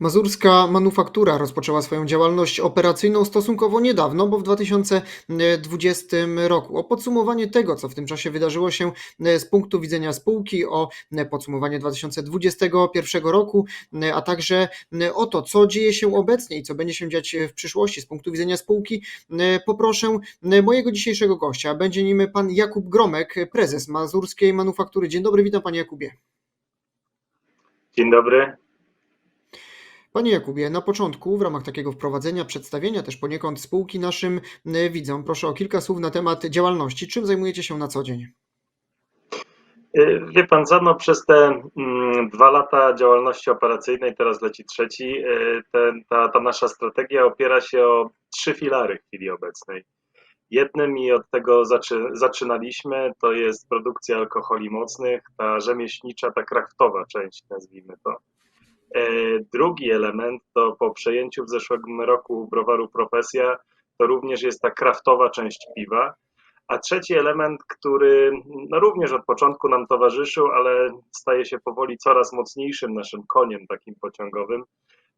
Mazurska Manufaktura rozpoczęła swoją działalność operacyjną stosunkowo niedawno, bo w 2020 roku. O podsumowanie tego, co w tym czasie wydarzyło się e, z punktu widzenia spółki, o e, podsumowanie 2021 roku, e, a także o to, co dzieje się obecnie i co będzie się dziać w przyszłości z punktu widzenia spółki, poproszę mojego dzisiejszego gościa. Będzie nim pan Jakub Gromek, prezes Mazurskiej Manufaktury. Dzień dobry, witam panie Jakubie. Dzień dobry. Panie Jakubie, na początku, w ramach takiego wprowadzenia, przedstawienia też poniekąd spółki naszym e, widzom, proszę o kilka słów na temat działalności. Czym zajmujecie się na co dzień? Y, Wie pan, Zano przez te mm, dwa lata działalności operacyjnej, teraz leci trzeci, y, ten, ta, ta nasza strategia opiera się o trzy filary w chwili obecnej. Jednym i od tego zaczy, zaczynaliśmy, to jest produkcja alkoholi mocnych, ta rzemieślnicza, ta kraftowa część, nazwijmy to. E, Drugi element to po przejęciu w zeszłym roku browaru Profesja, to również jest ta kraftowa część piwa. A trzeci element, który no również od początku nam towarzyszył, ale staje się powoli coraz mocniejszym naszym koniem takim pociągowym,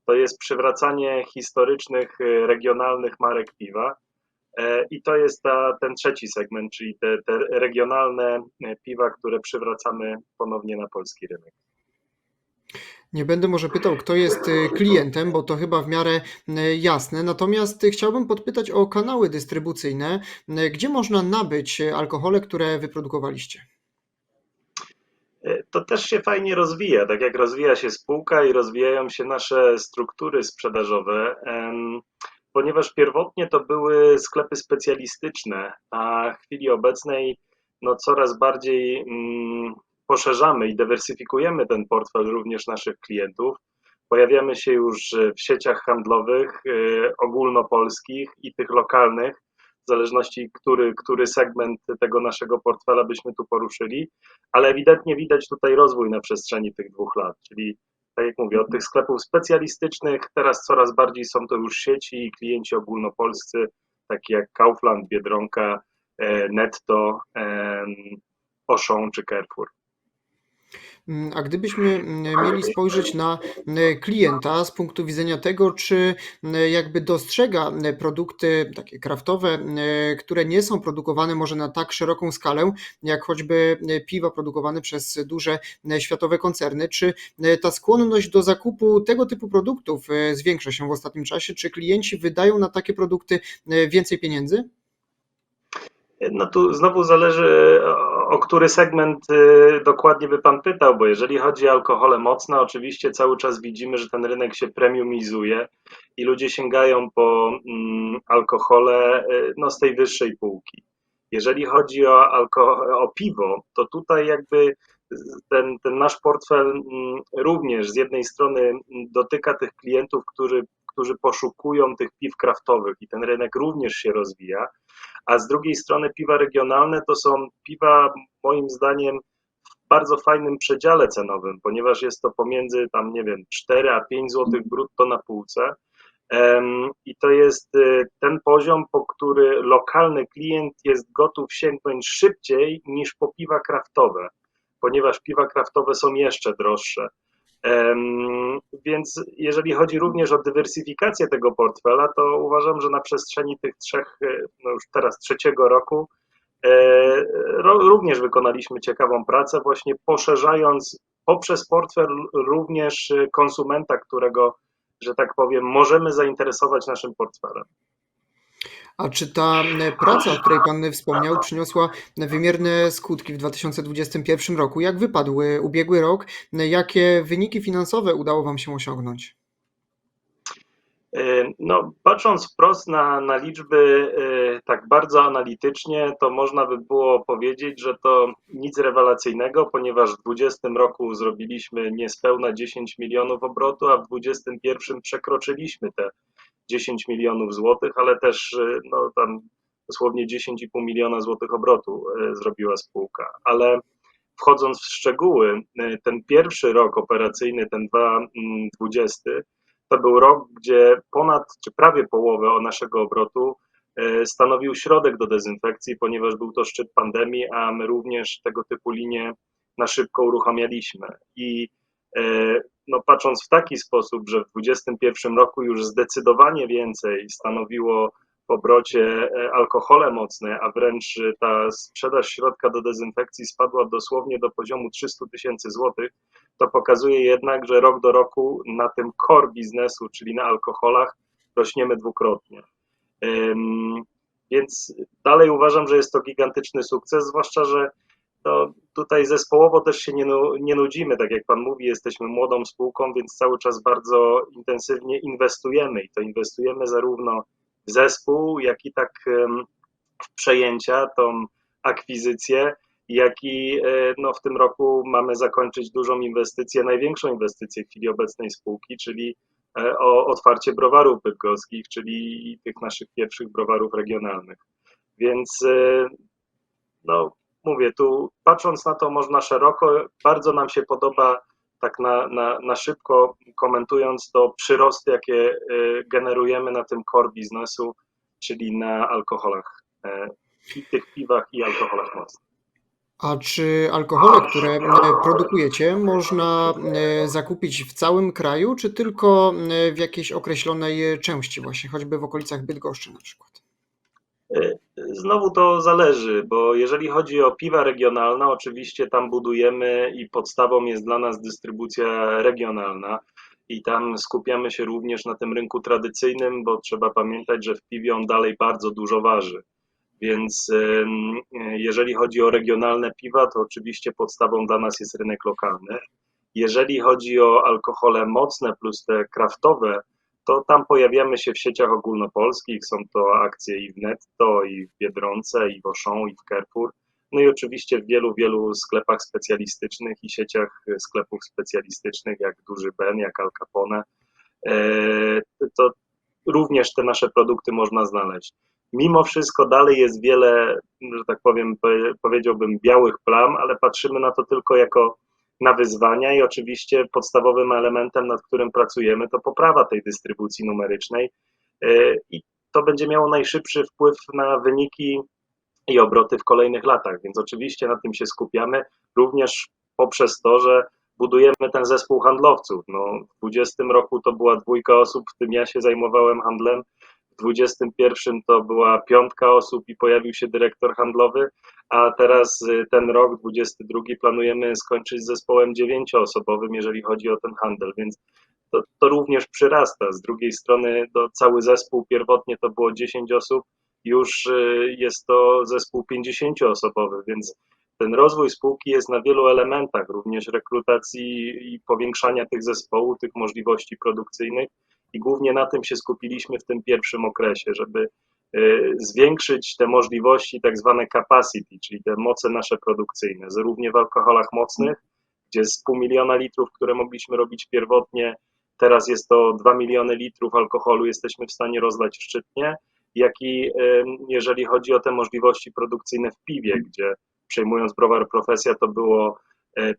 to jest przywracanie historycznych, y, regionalnych marek piwa. E, I to jest ta, ten trzeci segment, czyli te, te regionalne y, piwa, które przywracamy ponownie na polski rynek. Nie będę może pytał, kto jest e, klientem, bo to chyba w miarę e, jasne. Natomiast e, chciałbym podpytać o kanały dystrybucyjne, gdzie można nabyć alkohole, które wyprodukowaliście. E, To też się fajnie rozwija, tak jak rozwija się spółka i rozwijają się nasze struktury sprzedażowe, ponieważ pierwotnie to były sklepy specjalistyczne, a w chwili obecnej no, coraz bardziej mm, poszerzamy i dywersyfikujemy ten portfel również naszych klientów. Pojawiamy się już w sieciach handlowych y, ogólnopolskich i tych lokalnych, w zależności który, który segment tego naszego portfela byśmy tu poruszyli ale ewidentnie widać tutaj rozwój na przestrzeni tych dwóch lat, czyli tak jak mówię, od tych sklepów specjalistycznych teraz coraz bardziej są to już sieci i klienci ogólnopolscy, takie jak Kaufland, Biedronka, e, Netto, Auchan czy Carrefour. Mm, A gdybyśmy mm, mieli spojrzeć na mm, klienta z punktu widzenia tego, czy jakby dostrzega produkty takie kraftowe, które nie są produkowane może na tak szeroką skalę, jak choćby piwa produkowane przez duże światowe koncerny, czy ta skłonność do zakupu tego typu produktów e, zwiększa się w ostatnim czasie? Czy klienci wydają na takie produkty e, więcej pieniędzy? No tu znowu zależy, o, który segment y, dokładnie by Pan pytał, bo jeżeli chodzi o alkohole mocne, oczywiście cały czas widzimy, że ten rynek się premiumizuje i ludzie sięgają po mm, alkohole y, no, z tej wyższej półki. Jeżeli chodzi o, alko- o piwo, to tutaj jakby ten, ten nasz portfel mm, również z jednej strony dotyka tych klientów, którzy, którzy poszukują tych piw kraftowych i ten rynek również się rozwija, a z drugiej strony piwa regionalne to są piwa moim zdaniem w bardzo fajnym przedziale cenowym, ponieważ jest to pomiędzy tam, nie wiem, 4 a 5 zł brutto na półce. I to jest y, ten poziom, po który lokalny klient jest gotów sięgnąć szybciej niż po piwa kraftowe, ponieważ piwa kraftowe są jeszcze droższe. Więc jeżeli chodzi również o dywersyfikację tego portfela, to uważam, że na przestrzeni tych trzech, e, no już teraz trzeciego roku, e, również wykonaliśmy ciekawą pracę, właśnie poszerzając poprzez portfel również konsumenta, którego, że tak powiem, możemy zainteresować naszym portfelem. A czy ta praca, o której Pan wspomniał, przyniosła wymierne skutki w 2021 roku? Jak wypadł e, ubiegły rok? Jakie wyniki finansowe udało Wam się osiągnąć? E, No, patrząc wprost na, na liczby e, tak bardzo analitycznie, to można by było powiedzieć, że to nic rewelacyjnego, ponieważ w 2020 roku zrobiliśmy niespełna 10 milionów obrotu, a w 2021 przekroczyliśmy te 10 milionów złotych, ale też e, no, tam dosłownie 10,5 miliona złotych obrotu zrobiła spółka. Ale wchodząc w szczegóły, ten pierwszy rok operacyjny, ten 2020, to był rok, gdzie ponad czy prawie połowę naszego obrotu e, stanowił środek do dezynfekcji, ponieważ był to szczyt pandemii, a my również tego typu linie na szybko uruchamialiśmy. I e, no patrząc w taki sposób, że w 2021 roku już zdecydowanie więcej stanowiło obrocie e, alkohole mocne, a wręcz e, ta sprzedaż środka do dezynfekcji spadła dosłownie do poziomu 300 tysięcy złotych, to pokazuje jednak, że rok do roku na tym core biznesu, czyli na alkoholach, rośniemy dwukrotnie. Więc dalej uważam, że jest to gigantyczny sukces, zwłaszcza, że to tutaj zespołowo też się nie, nie nudzimy. Tak jak Pan mówi, jesteśmy młodą spółką, więc cały czas bardzo intensywnie inwestujemy i to inwestujemy zarówno zespół, jak i tak przejęcia, tą akwizycję, jak i e, no, w tym roku mamy zakończyć dużą inwestycję, największą inwestycję w chwili obecnej spółki, czyli e, o otwarcie browarów bydgoskich, czyli tych naszych pierwszych browarów regionalnych. Więc e, no, mówię, tu patrząc na to można szeroko, bardzo nam się podoba tak na, na, na szybko komentując to przyrosty, jakie generujemy na tym core biznesu, czyli na alkoholach, i tych piwach i alkoholach mocnych. A czy alkohole, które e, produkujecie, można e, zakupić w całym kraju, czy tylko e, w jakiejś określonej części, właśnie choćby w okolicach Bydgoszczy na przykład? Znowu to zależy, bo jeżeli chodzi o piwa regionalne, oczywiście tam budujemy i podstawą jest dla nas dystrybucja regionalna i tam skupiamy się również na tym rynku tradycyjnym, bo trzeba pamiętać, że w piwie on dalej bardzo dużo waży. Więc jeżeli chodzi o regionalne piwa, to oczywiście podstawą dla nas jest rynek lokalny. Jeżeli chodzi o alkohole mocne plus te kraftowe, to tam pojawiamy się w sieciach ogólnopolskich. Są to akcje i w Netto, i w Biedronce, i w Auchan, i w Carrefour. No i oczywiście w wielu, wielu sklepach specjalistycznych i sieciach sklepów specjalistycznych, jak Duży Ben, jak Al Capone. E, to również te nasze produkty można znaleźć mimo wszystko dalej jest wiele, że tak powiem, powiedziałbym białych plam, ale patrzymy na to tylko jako na wyzwania i oczywiście podstawowym elementem, nad którym pracujemy, to poprawa tej dystrybucji numerycznej e, i to będzie miało najszybszy wpływ na wyniki i obroty w kolejnych latach, więc oczywiście na tym się skupiamy, również poprzez to, że budujemy ten zespół handlowców. No, w 2020 roku to była dwójka osób, w tym ja się zajmowałem handlem, 21 to była piątka osób i pojawił się dyrektor handlowy, a teraz y, ten rok, 22, planujemy skończyć z zespołem dziewięcioosobowym, jeżeli chodzi o ten handel, więc to, to również przyrasta. Z drugiej strony to cały zespół pierwotnie to było 10 osób, już y, jest to zespół 50-osobowy, więc ten rozwój spółki jest na wielu elementach, również rekrutacji i powiększania tych zespołów, tych możliwości produkcyjnych i głównie na tym się skupiliśmy w tym pierwszym okresie, żeby y, zwiększyć te możliwości, tak zwane capacity, czyli te moce nasze produkcyjne, zarówno w alkoholach mocnych, gdzie z pół miliona litrów, które mogliśmy robić pierwotnie, teraz jest to 2 miliony litrów alkoholu, jesteśmy w stanie rozlać szczytnie, jak i y, jeżeli chodzi o te możliwości produkcyjne w piwie, gdzie przejmując browar Profesja to było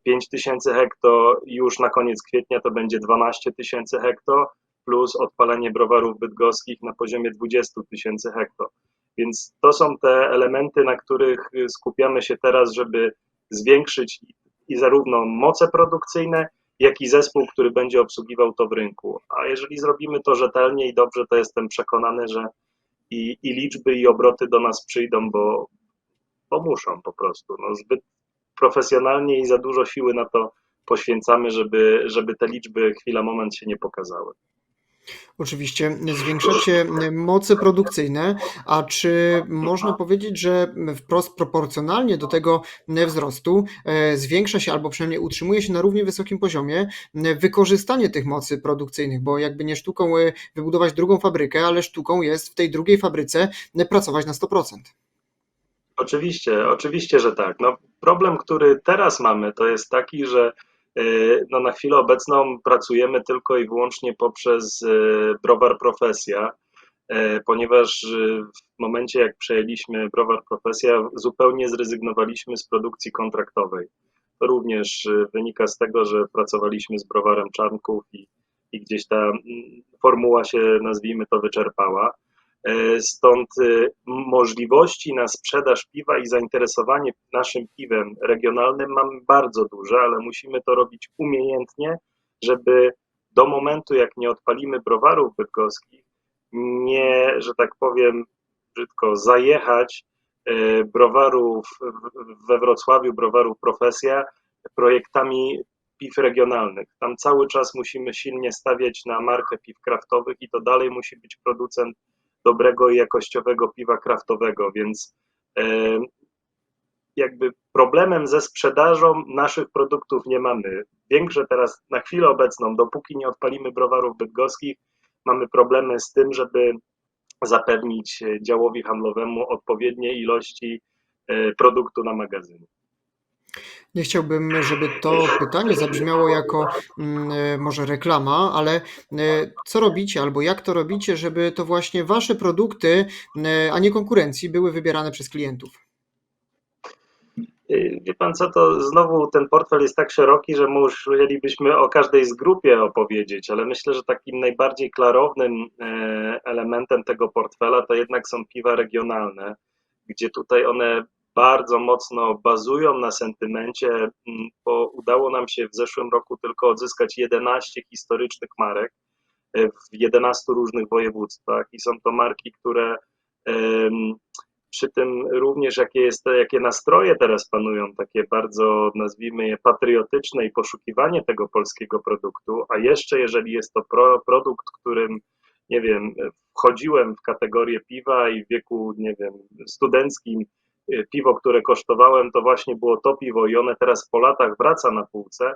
5 y, tysięcy hekto, już na koniec kwietnia to będzie 12 tysięcy hekto, plus odpalenie browarów bydgoskich na poziomie 20 tysięcy hekto. Więc to są te elementy, na których skupiamy się teraz, żeby zwiększyć i zarówno moce produkcyjne, jak i zespół, który będzie obsługiwał to w rynku. A jeżeli zrobimy to rzetelnie i dobrze, to jestem przekonany, że i, i liczby, i obroty do nas przyjdą, bo, bo muszą po prostu. No, zbyt profesjonalnie i za dużo siły na to poświęcamy, żeby, żeby te liczby chwila, moment się nie pokazały. Oczywiście zwiększacie moce produkcyjne, a czy można powiedzieć, że wprost proporcjonalnie do tego wzrostu e, zwiększa się albo przynajmniej utrzymuje się na równie wysokim poziomie wykorzystanie tych mocy produkcyjnych, bo jakby nie sztuką e, wybudować drugą fabrykę, ale sztuką jest w tej drugiej fabryce pracować na 100%. Oczywiście, oczywiście, że tak. No, problem, który teraz mamy, to jest taki, że E, no na chwilę obecną pracujemy tylko i wyłącznie poprzez e, Browar Profesja, e, ponieważ w momencie jak przejęliśmy Browar Profesja zupełnie zrezygnowaliśmy z produkcji kontraktowej. To również wynika z tego, że pracowaliśmy z Browarem Czarnków i, i gdzieś ta formuła się, nazwijmy to, wyczerpała. E, stąd e, możliwości na sprzedaż piwa i zainteresowanie naszym piwem regionalnym mamy bardzo duże, ale musimy to robić umiejętnie, żeby do momentu, jak nie odpalimy browarów bydgoskich, nie, że tak powiem brzydko, zajechać e, browarów we Wrocławiu, browarów Profesja projektami piw regionalnych. Tam cały czas musimy silnie stawiać na markę piw kraftowych i to dalej musi być producent dobrego i jakościowego piwa kraftowego, więc e, jakby problemem ze sprzedażą naszych produktów nie mamy. Większe teraz na chwilę obecną, dopóki nie odpalimy browarów bydgoskich, mamy problemy z tym, żeby zapewnić e, działowi handlowemu odpowiednie ilości e, produktu na magazynie. Nie chciałbym, żeby to pytanie zabrzmiało jako mm, e, może reklama, ale e, co robicie albo jak to robicie, żeby to właśnie wasze produkty, e, a nie konkurencji, były wybierane przez klientów? Y, Wie pan co, to znowu ten portfel jest tak szeroki, że musielibyśmy o każdej z grupie opowiedzieć, ale myślę, że takim najbardziej klarownym elementem tego portfela to jednak są piwa regionalne, gdzie tutaj one bardzo mocno bazują na sentymencie, m, bo udało nam się w zeszłym roku tylko odzyskać 11 historycznych marek e, w 11 różnych województwach. I są to marki, które przy tym również jakie, jest, jakie nastroje teraz panują, takie bardzo nazwijmy je patriotyczne i poszukiwanie tego polskiego produktu, a jeszcze jeżeli jest to pro, produkt, którym nie wiem, wchodziłem w kategorię piwa i w wieku, nie wiem, studenckim piwo, które kosztowałem, to właśnie było to piwo i one teraz po latach wraca na półce,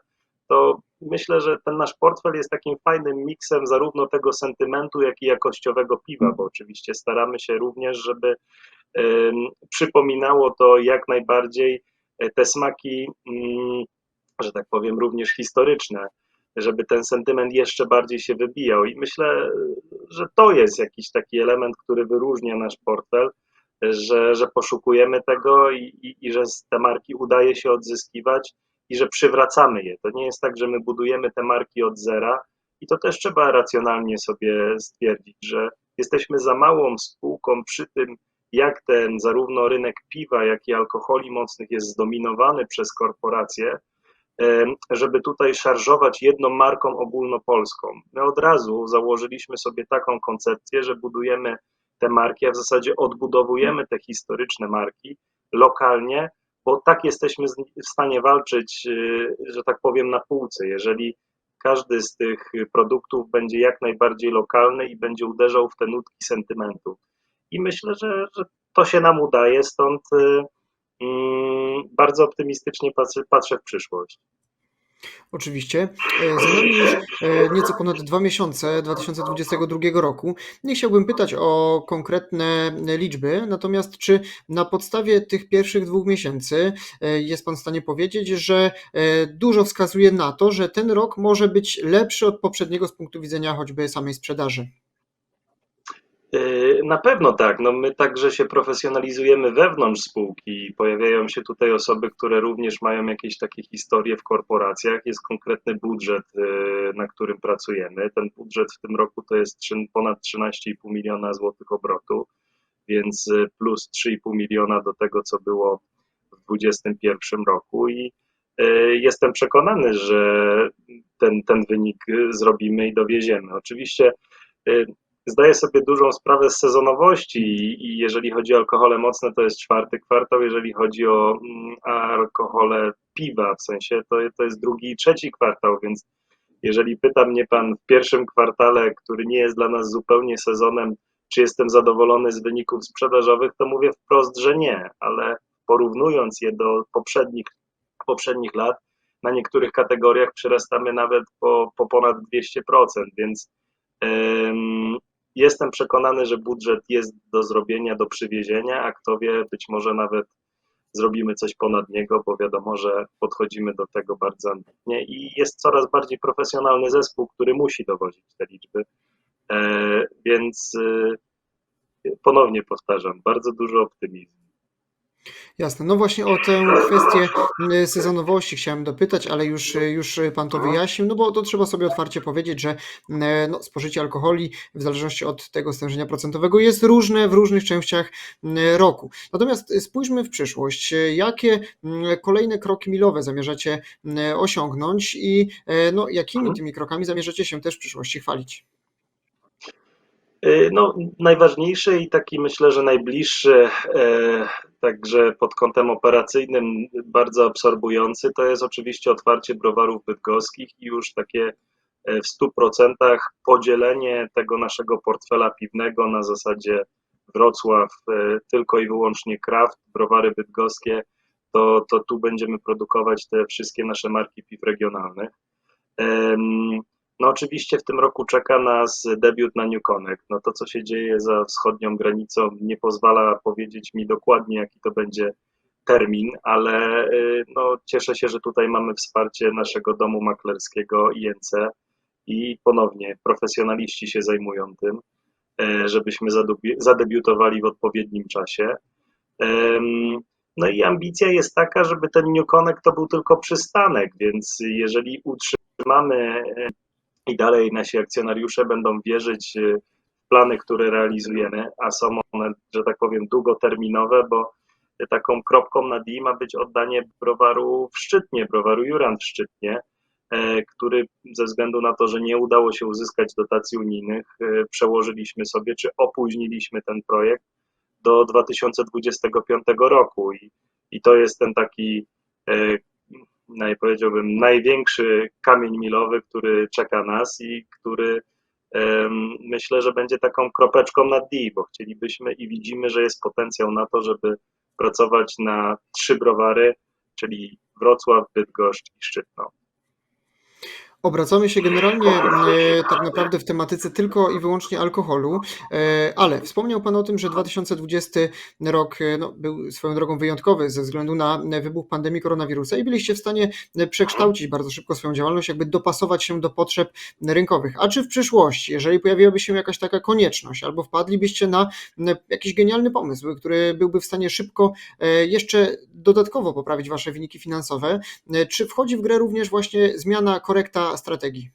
to myślę, że ten nasz portfel jest takim fajnym miksem zarówno tego sentymentu, jak i jakościowego piwa, bo oczywiście staramy się również, żeby przypominało to jak najbardziej e, te smaki, mm, że tak powiem, również historyczne, żeby ten sentyment jeszcze bardziej się wybijał. I myślę, że to jest jakiś taki element, który wyróżnia nasz portfel, że, że poszukujemy tego i, i, i że te marki udaje się odzyskiwać i że przywracamy je. To nie jest tak, że my budujemy te marki od zera i to też trzeba racjonalnie sobie stwierdzić, że jesteśmy za małą spółką przy tym, jak ten zarówno rynek piwa, jak i alkoholi mocnych jest zdominowany przez korporacje, żeby tutaj szarżować jedną marką ogólnopolską. My od razu założyliśmy sobie taką koncepcję, że budujemy te marki, a w zasadzie odbudowujemy te historyczne marki lokalnie, bo tak jesteśmy w stanie walczyć, y, że tak powiem, na półce. Jeżeli każdy z tych produktów będzie jak najbardziej lokalny i będzie uderzał w te nutki sentymentu. I myślę, że, że to się nam udaje, stąd y, mm, bardzo optymistycznie patrzę, patrzę w przyszłość. Oczywiście. E, Za nami już e, nieco ponad dwa miesiące 2022 roku. Nie chciałbym pytać o konkretne liczby, natomiast czy na podstawie tych pierwszych dwóch miesięcy e, jest Pan w stanie powiedzieć, że dużo wskazuje na to, że ten rok może być lepszy od poprzedniego z punktu widzenia choćby samej sprzedaży? Yy, Na pewno tak. No my także się profesjonalizujemy wewnątrz spółki. Pojawiają się tutaj osoby, które również mają jakieś takie historie w korporacjach. Jest konkretny budżet, yy, na którym pracujemy. Ten budżet w tym roku to jest ponad 13,5 miliona złotych obrotu, więc yy, plus 3,5 miliona do tego, co było w 2021 roku i jestem przekonany, że ten, ten wynik zrobimy i dowieziemy. Oczywiście zdaję sobie dużą sprawę z sezonowości i, jeżeli chodzi o alkohole mocne, to jest czwarty kwartał, jeżeli chodzi o mm, alkohole piwa, w sensie to, to jest drugi i trzeci kwartał, więc jeżeli pyta mnie pan w pierwszym kwartale, który nie jest dla nas zupełnie sezonem, czy jestem zadowolony z wyników sprzedażowych, to mówię wprost, że nie, ale porównując je do poprzednich, poprzednich lat, na niektórych kategoriach przyrastamy nawet po, po ponad 200%, więc Jestem przekonany, że budżet jest do zrobienia, do przywiezienia, a kto wie, być może nawet zrobimy coś ponad niego, bo wiadomo, że podchodzimy do tego bardzo ambitnie i jest coraz bardziej profesjonalny zespół, który musi dowozić te liczby. E, więc e, ponownie powtarzam, bardzo dużo optymizmu. Jasne. No właśnie o tę kwestię y, sezonowości chciałem dopytać, ale już, y, już Pan to wyjaśnił, no bo to trzeba sobie otwarcie powiedzieć, że y, no, spożycie alkoholi w zależności od tego stężenia procentowego jest różne w różnych częściach roku. Natomiast spójrzmy w przyszłość. Jakie kolejne kroki milowe zamierzacie osiągnąć i no, jakimi Mhm. tymi krokami zamierzacie się też w przyszłości chwalić? Y, No, najważniejszy i taki myślę, że najbliższy, e, także pod kątem operacyjnym bardzo absorbujący, to jest oczywiście otwarcie browarów bydgoskich i już takie e, w 100% podzielenie tego naszego portfela piwnego na zasadzie Wrocław e, tylko i wyłącznie kraft, browary bydgoskie, to, to tu będziemy produkować te wszystkie nasze marki piw regionalnych. No oczywiście w tym roku czeka nas debiut na New Connect. No to, co się dzieje za wschodnią granicą, nie pozwala powiedzieć mi dokładnie, jaki to będzie termin, ale y, no, cieszę się, że tutaj mamy wsparcie naszego domu maklerskiego INC i ponownie profesjonaliści się zajmują tym, e, żebyśmy zadebi- zadebiutowali w odpowiednim czasie. No i ambicja jest taka, żeby ten New Connect to był tylko przystanek, więc jeżeli utrzymamy e, i dalej nasi akcjonariusze będą wierzyć e, w plany, które realizujemy, a są one, że tak powiem, długoterminowe, bo taką kropką na D ma być oddanie browaru w Szczytnie, browaru Jurand w Szczytnie, e, który ze względu na to, że nie udało się uzyskać dotacji unijnych, e, przełożyliśmy sobie, czy opóźniliśmy ten projekt do 2025 roku. I, i to jest ten taki e, naj, powiedziałbym, największy kamień milowy, który czeka nas i który myślę, że będzie taką kropeczką na D, bo chcielibyśmy i widzimy, że jest potencjał na to, żeby pracować na trzy browary, czyli Wrocław, Bydgoszcz i Szczytno. Obracamy się generalnie e, tak naprawdę w tematyce tylko i wyłącznie alkoholu, e, ale wspomniał Pan o tym, że 2020 rok e, no, był swoją drogą wyjątkowy ze względu na wybuch pandemii koronawirusa i byliście w stanie przekształcić bardzo szybko swoją działalność, jakby dopasować się do potrzeb rynkowych. A czy w przyszłości, jeżeli pojawiłaby się jakaś taka konieczność, albo wpadlibyście na jakiś genialny pomysł, który byłby w stanie szybko jeszcze dodatkowo poprawić Wasze wyniki finansowe, czy wchodzi w grę również właśnie zmiana, korekta strategii?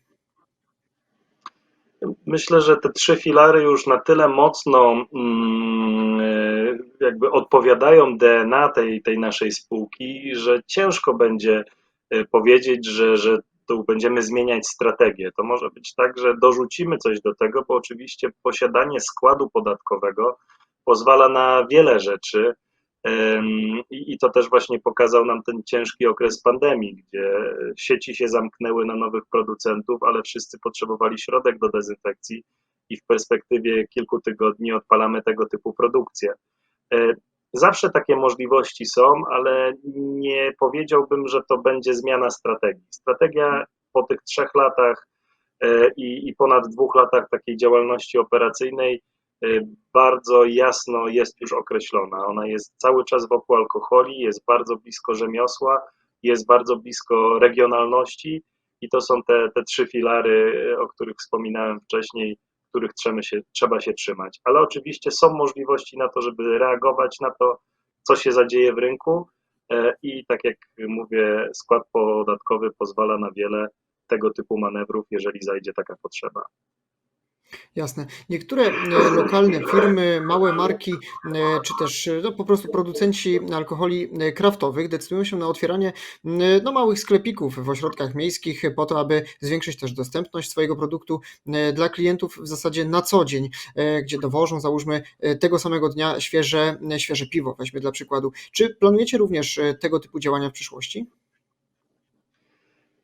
Myślę, że te trzy filary już na tyle mocno mm, e, jakby odpowiadają DNA tej, tej naszej spółki, że ciężko będzie e, powiedzieć, że, że tu będziemy zmieniać strategię. To może być tak, że dorzucimy coś do tego, bo oczywiście posiadanie składu podatkowego pozwala na wiele rzeczy. I, to też właśnie pokazał nam ten ciężki okres pandemii, gdzie sieci się zamknęły na nowych producentów, ale wszyscy potrzebowali środek do dezynfekcji i w perspektywie kilku tygodni odpalamy tego typu produkcję. E, Zawsze takie możliwości są, ale nie powiedziałbym, że to będzie zmiana strategii. Strategia po tych trzech latach e, i, i ponad dwóch latach takiej działalności operacyjnej bardzo jasno jest już określona. Ona jest cały czas wokół alkoholi, jest bardzo blisko rzemiosła, jest bardzo blisko regionalności i to są te, te trzy filary, y, o których wspominałem wcześniej, których trzeba się, trzeba się trzymać. Ale oczywiście są możliwości na to, żeby reagować na to, co się zadzieje w rynku e, i tak jak mówię, skład podatkowy pozwala na wiele tego typu manewrów, jeżeli zajdzie taka potrzeba. Jasne. Niektóre e, lokalne firmy, małe marki, e, czy też e, no, po prostu producenci alkoholi kraftowych decydują się na otwieranie no, małych sklepików w ośrodkach miejskich po to, aby zwiększyć też dostępność swojego produktu dla klientów w zasadzie na co dzień, gdzie dowożą, załóżmy, tego samego dnia świeże, świeże piwo, weźmy dla przykładu. Czy planujecie również tego typu działania w przyszłości?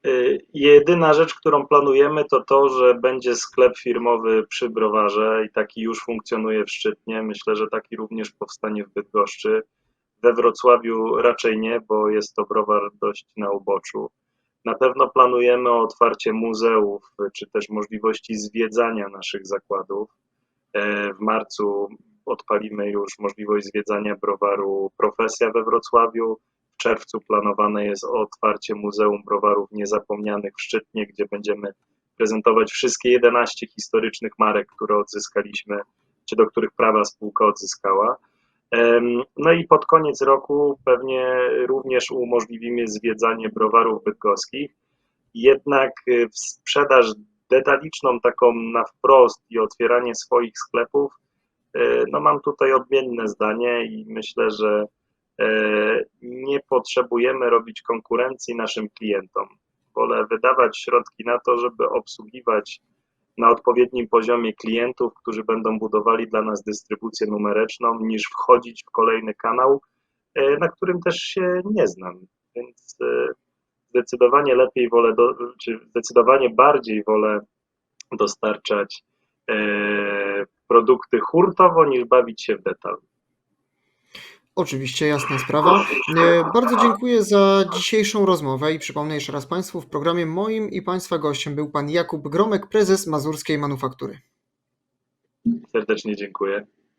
Y, Jedyna rzecz, którą planujemy, to to, że będzie sklep firmowy przy browarze i taki już funkcjonuje w Szczytnie. Myślę, że taki również powstanie w Bydgoszczy. We Wrocławiu raczej nie, bo jest to browar dość na uboczu. Na pewno planujemy otwarcie muzeów, czy też możliwości zwiedzania naszych zakładów. E, W marcu odpalimy już możliwość zwiedzania browaru Profesja we Wrocławiu. Czerwcu planowane jest otwarcie Muzeum Browarów Niezapomnianych w Szczytnie, gdzie będziemy prezentować wszystkie 11 historycznych marek, które odzyskaliśmy, czy do których prawa spółka odzyskała. No i pod koniec roku pewnie również umożliwimy zwiedzanie browarów bydgoskich. Jednak y, w sprzedaż detaliczną, taką na wprost i otwieranie swoich sklepów, y, no mam tutaj odmienne zdanie i myślę, że nie potrzebujemy robić konkurencji naszym klientom. Wolę wydawać środki na to, żeby obsługiwać na odpowiednim poziomie klientów, którzy będą budowali dla nas dystrybucję numeryczną, niż wchodzić w kolejny kanał, e, na którym też się nie znam. Więc e, zdecydowanie lepiej wolę, do, czy zdecydowanie bardziej wolę dostarczać e, produkty hurtowo, niż bawić się w detal. Oczywiście, jasna sprawa. E, Bardzo dziękuję za dzisiejszą rozmowę i przypomnę jeszcze raz Państwu, w programie moim i Państwa gościem był Pan Jakub Gromek, prezes Mazurskiej Manufaktury. Serdecznie dziękuję.